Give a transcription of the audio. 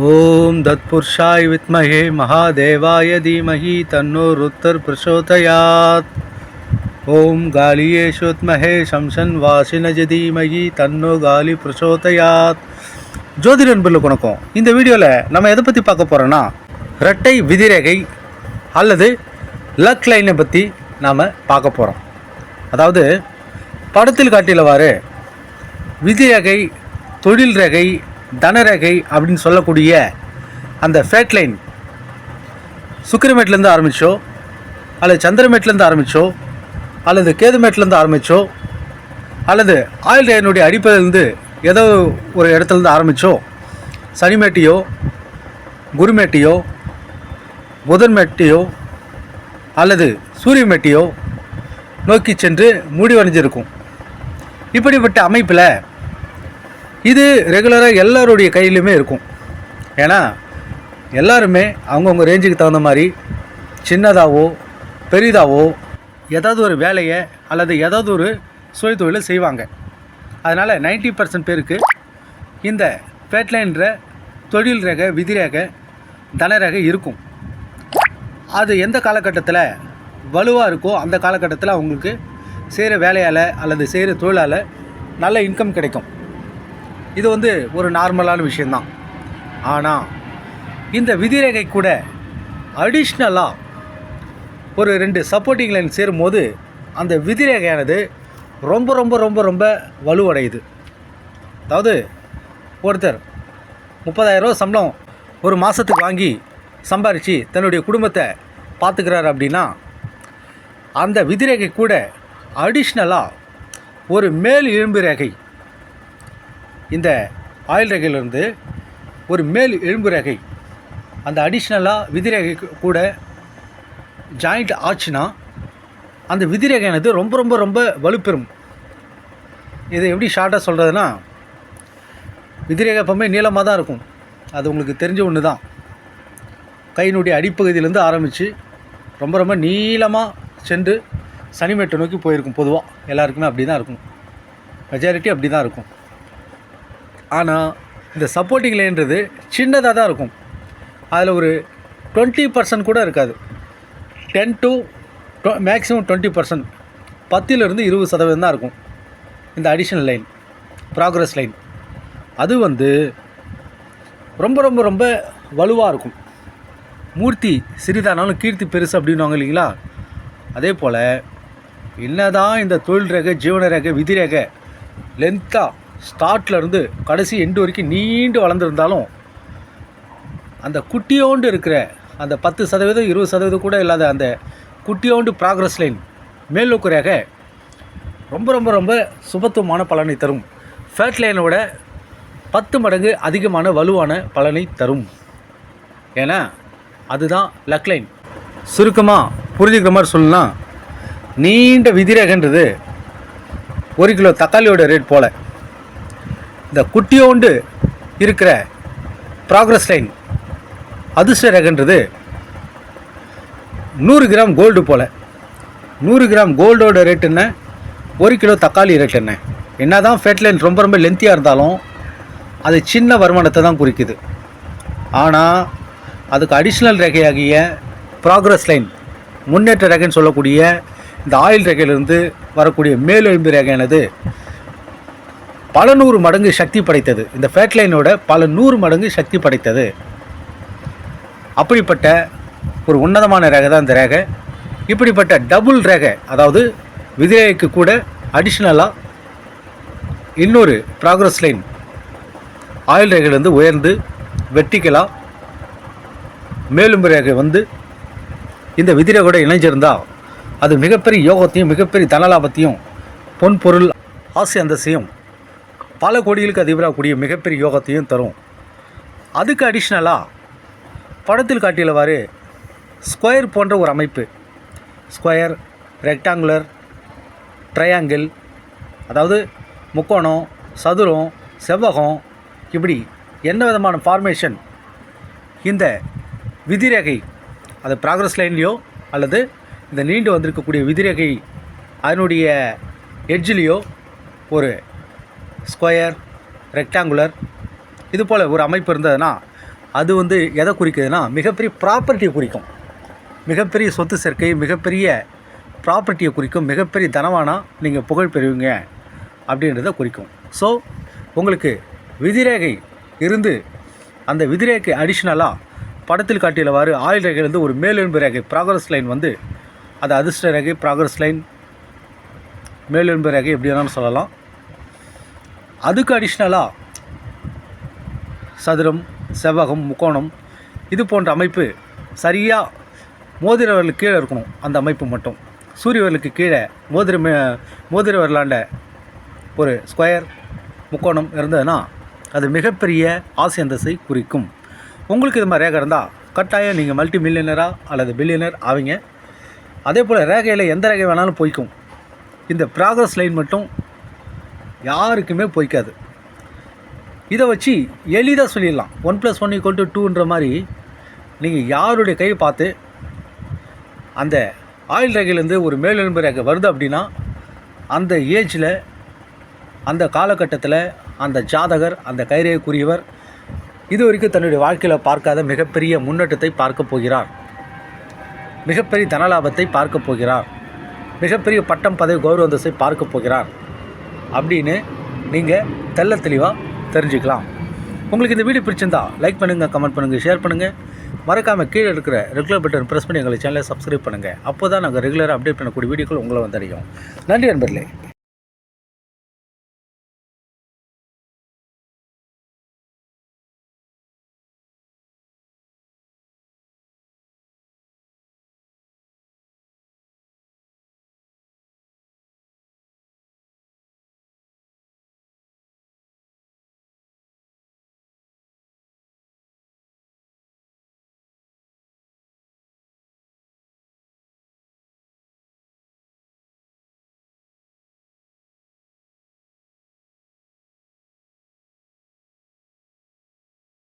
ஓம் தத்புருஷாய் வித்மகே மகாதேவாய தீமஹி தன்னோ ருத்தர் பிரசோதயாத். ஓம் காலியேஷோத்மஹே சம்சன் வாசினஜ தீமஹி தன்னோ காலி பிரசோதயாத். ஜோதிட நண்பர்களுக்கு வணக்கம் இந்த வீடியோவில் நம்ம எதை பற்றி பார்க்க போகிறோன்னா இரட்டை விதிரேகை அல்லது லக் லைனை பற்றி நாம் பார்க்க போகிறோம் அதாவது படத்தில் காட்டியவாறு விதிரேகை தொழில் ரேகை தனரேகை அப்படின்னு சொல்லக்கூடிய அந்த ஃபேட் லைன் சுக்கிரமேட்லேருந்து ஆரம்பித்தோ அல்லது சந்திரமேட்லேருந்து ஆரம்பித்தோ அல்லது கேதுமேட்லேருந்து ஆரம்பிச்சோ அல்லது ஆயில் ரயனுடைய அடிப்படையிலேருந்து ஏதோ ஒரு இடத்துலேருந்து ஆரம்பித்தோ சனிமேட்டியோ குருமேட்டியோ புதன்மேட்டியோ அல்லது சூரியமேட்டியோ நோக்கி சென்று முடிவடைஞ்சிருக்கும். இப்படிப்பட்ட அமைப்பில் இது ரெகுலராக எல்லாருடைய கையிலுமே இருக்கும். ஏன்னா எல்லாருமே அவங்கவுங்க ரேஞ்சுக்கு தகுந்த மாதிரி சின்னதாகவோ பெரிதாகவோ ஏதாவது ஒரு வேலையை அல்லது ஏதாவது ஒரு சுய தொழிலை செய்வாங்க. அதனால் 90% பர்சன்ட் பேருக்கு இந்த பேட்லைன்ற தொழில் ரேகை விதி ரேகை தனரேகை இருக்கும். அது எந்த காலகட்டத்தில் வலுவாக இருக்கோ அந்த காலகட்டத்தில் அவங்களுக்கு செய்கிற வேலையால் அல்லது செய்கிற தொழிலால் நல்ல இன்கம் கிடைக்கும். இது வந்து ஒரு நார்மலான விஷயந்தான் ஆனால் இந்த விதிரேகை கூட அடிஷ்னலாக ஒரு ரெண்டு சப்போர்ட்டிங் லைன் சேரும்போது அந்த விதிரேகையானது ரொம்ப ரொம்ப ரொம்ப ரொம்ப வலுவடையுது. அதாவது ஒருத்தர் முப்பதாயிரரூவா சம்பளம் ஒரு மாதத்துக்கு வாங்கி சம்பாரித்து தன்னுடைய குடும்பத்தை பார்த்துக்கிறாரு அப்படின்னா அந்த விதிரேகை கூட அடிஷ்னலாக ஒரு மேல் எலும்பு ரேகை இந்த ஆயில் ரேகையிலிருந்து ஒரு மேல் எலும்பு ரேகை அந்த அடிஷ்னலாக விதிரேகை கூட ஜாயிண்ட் ஆச்சுன்னா அந்த விதிரேகையானது ரொம்ப ரொம்ப ரொம்ப வலுப்பெறும். இதை எப்படி ஷார்ட்டாக சொல்கிறதுனா விதிரேகை எப்பவுமே நீளமாக தான் இருக்கும். அது உங்களுக்கு தெரிஞ்ச ஒன்று தான் கையினுடைய அடிப்பகுதியிலேருந்து ஆரம்பித்து ரொம்ப ரொம்ப நீளமாக சென்று சனிமேட்டை நோக்கி போயிருக்கும் பொதுவாக எல்லாருக்குமே அப்படி தான் இருக்கும். மெஜாரிட்டி அப்படி தான் இருக்கும். ஆனால் இந்த சப்போர்ட்டிங் லைன்றது சின்னதாக தான் இருக்கும். அதில் ஒரு டுவெண்ட்டி பர்சன்ட் கூட இருக்காது. Ten to maximum twenty percent பத்திலிருந்து இருபது சதவீதம் தான் இருக்கும். இந்த அடிஷனல் லைன் ப்ராக்ரஸ் லைன் அது வந்து ரொம்ப ரொம்ப ரொம்ப வலுவாக இருக்கும். மூர்த்தி சிறிதானாலும் கீர்த்தி பெருசு அப்படின்வாங்க இல்லைங்களா? அதே போல் என்னதான் இந்த தொழில் ரேகை ஜீவன ரேகை விதி ரேகை லென்த்தாக ஸ்டார்ட்லேருந்து கடைசி எண்டு வரைக்கும் நீண்டு வளர்ந்துருந்தாலும் அந்த குட்டியோண்டு இருக்கிற அந்த பத்து சதவீதம் இருபது சதவீதம் கூட இல்லாத அந்த குட்டியோண்டு ப்ராக்ரஸ் லைன் மேல்நோக்கு ரேகை ரொம்ப ரொம்ப ரொம்ப சுபத்துவமான பலனை தரும். ஃபேட் லைனோட பத்து மடங்கு அதிகமான வலுவான பலனை தரும். ஏன்னா அதுதான் லக் லைன் சுருக்கமாக புரிஞ்சுக்கிற மாதிரி சொல்லலாம் நீண்ட விதிரேகன்றது ஒரு கிலோ தக்காளியோட ரேட் போல். இந்த குட்டியோண்டு இருக்கிற ப்ராக்ரஸ் லைன் அதிர்ஷ்ட ரேகன்றது நூறு கிராம் கோல்டு போல். நூறு கிராம் கோல்டோட ரேட் என்ன? ஒரு கிலோ தக்காளி ரேட் என்ன? என்ன தான் ஃபேட் லைன் ரொம்ப ரொம்ப லென்த்தியாக இருந்தாலும் அது சின்ன வருமானத்தை தான் குறிக்குது. ஆனால் அதுக்கு அடிஷ்னல் ரேகையாகிய ப்ராக்ரஸ் லைன் முன்னேற்ற ரேகைன்னு சொல்லக்கூடிய இந்த ஆயில் ரேகையிலிருந்து வரக்கூடிய மேலெழும்பு ரேகையானது பல நூறு மடங்கு சக்தி படைத்தது. இந்த ஃபேட் லைனோட பல நூறு மடங்கு சக்தி படைத்தது. அப்படிப்பட்ட ஒரு உன்னதமான ரேகை தான் இந்த ரேகை. இப்படிப்பட்ட டபுள் ரேகை அதாவது விதிரேகைக்கு கூட அடிஷ்னலாக இன்னொரு ப்ராக்ரஸ் லைன் ஆயில் வந்து உயர்ந்து வெட்டிக்கலாக மேலும் ரேகை வந்து இந்த விதிரேகையோட இணைஞ்சிருந்தால் அது மிகப்பெரிய யோகத்தையும் மிகப்பெரிய தனலாபத்தையும் பொன் பொருள் ஆசை அந்தசையும் பல கோடிகளுக்கு அதிபராகக்கூடிய மிகப்பெரிய யோகத்தையும் தரும். அதுக்கு அடிஷ்னலாக படத்தில் காட்டியவாறு ஸ்கொயர் போன்ற ஒரு அமைப்பு. ஸ்கொயர் ரெக்டாங்குலர் ட்ரையாங்கிள் அதாவது முக்கோணம் சதுரம் செவ்வகம் இப்படி என்ன விதமான ஃபார்மேஷன் இந்த விதிரேகை அது ப்ராக்ரஸ் லைன்லேயோ அல்லது இந்த நீண்டு வந்திருக்கக்கூடிய விதிரேகை அதனுடைய எட்ஜ்லேயோ ஒரு ஸ்கொயர் ரெக்டாங்குலர் இது போல் ஒரு அமைப்பு இருந்ததுன்னா அது வந்து எதை குறிக்குதுன்னா மிகப்பெரிய ப்ராப்பர்ட்டியை குறிக்கும். மிகப்பெரிய சொத்து சேர்க்கை மிகப்பெரிய ப்ராப்பர்ட்டியை குறிக்கும் மிகப்பெரிய தனவானா நீங்கள் புகழ் பெறுவீங்க அப்படின்றத குறிக்கும். ஸோ உங்களுக்கு விதிரேகை இருந்து அந்த விதிரேகை அடிஷ்னலாக படத்தில் காட்டியவாறு ஆயுள் ரேகையிலேருந்து ஒரு மேலெலும்பு ரேகை ப்ராக்ரஸ் லைன் வந்து அது அதிர்ஷ்ட ரேகை ப்ராக்ரஸ் லைன் மேலெலும்பு ரேகை எப்படி வேணாலும் சொல்லலாம். அதுக்கு அடிஷ்னலாக சதுரம் செவ்வகம் முக்கோணம் இது போன்ற அமைப்பு சரியாக மோதிரவர்களுக்கு கீழே இருக்கணும். அந்த அமைப்பு மட்டும். சூரியவர்களுக்கு கீழே மோதிர மோதிர வரலாண்ட ஒரு ஸ்கொயர் முக்கோணம் இருந்ததுன்னா அது மிகப்பெரிய ஆசை அந்தஸ்தை குறிக்கும். உங்களுக்கு இது மாதிரி ரேகை இருந்தால் கட்டாயம் நீங்கள் மல்டி மில்லியனரா அல்லது பில்லியனர் ஆவீங்க. அதே போல் ரேகையில் எந்த ரேகை வேணாலும் பொய்க்கும். இந்த ப்ராக்ரஸ் லைன் மட்டும் யாருக்குமே பொய்க்காது. இதை வச்சு எளிதாக சொல்லிடலாம். One plus one equal to டூன்ற மாதிரி நீங்கள் யாருடைய கையை பார்த்து அந்த ஆயில் ரேகையிலேருந்து ஒரு மேலெலும்பு ரேகை வருது அப்படின்னா அந்த ஏஜில் அந்த காலகட்டத்தில் அந்த ஜாதகர் அந்த கைரேகைக்குரியவர் இது வரைக்கும் தன்னுடைய வாழ்க்கையில் பார்க்காத மிகப்பெரிய முன்னேற்றத்தை பார்க்க போகிறார். மிகப்பெரிய தனலாபத்தை பார்க்க போகிறார். மிகப்பெரிய பட்டம் பதவி கௌரவ பார்க்க போகிறார். அப்படின்னு நீங்கள் தெள்ள தெளிவாக தெரிஞ்சுக்கலாம். உங்களுக்கு இந்த வீடியோ பிடிச்சிருந்தா லைக் பண்ணுங்கள் கமெண்ட் பண்ணுங்கள் ஷேர் பண்ணுங்கள் மறக்காமல் கீழே இருக்கிற ரெகுலர் பட்டன் ப்ரெஸ் பண்ணி எங்களை சேனலை சப்ஸ்கிரைப் பண்ணுங்கள் அப்போ தான் நாங்கள் ரெகுலராக அப்டேட் பண்ணக்கூடிய வீடியோக்கள் உங்களை வந்தடையும் நன்றி நண்பர்களே.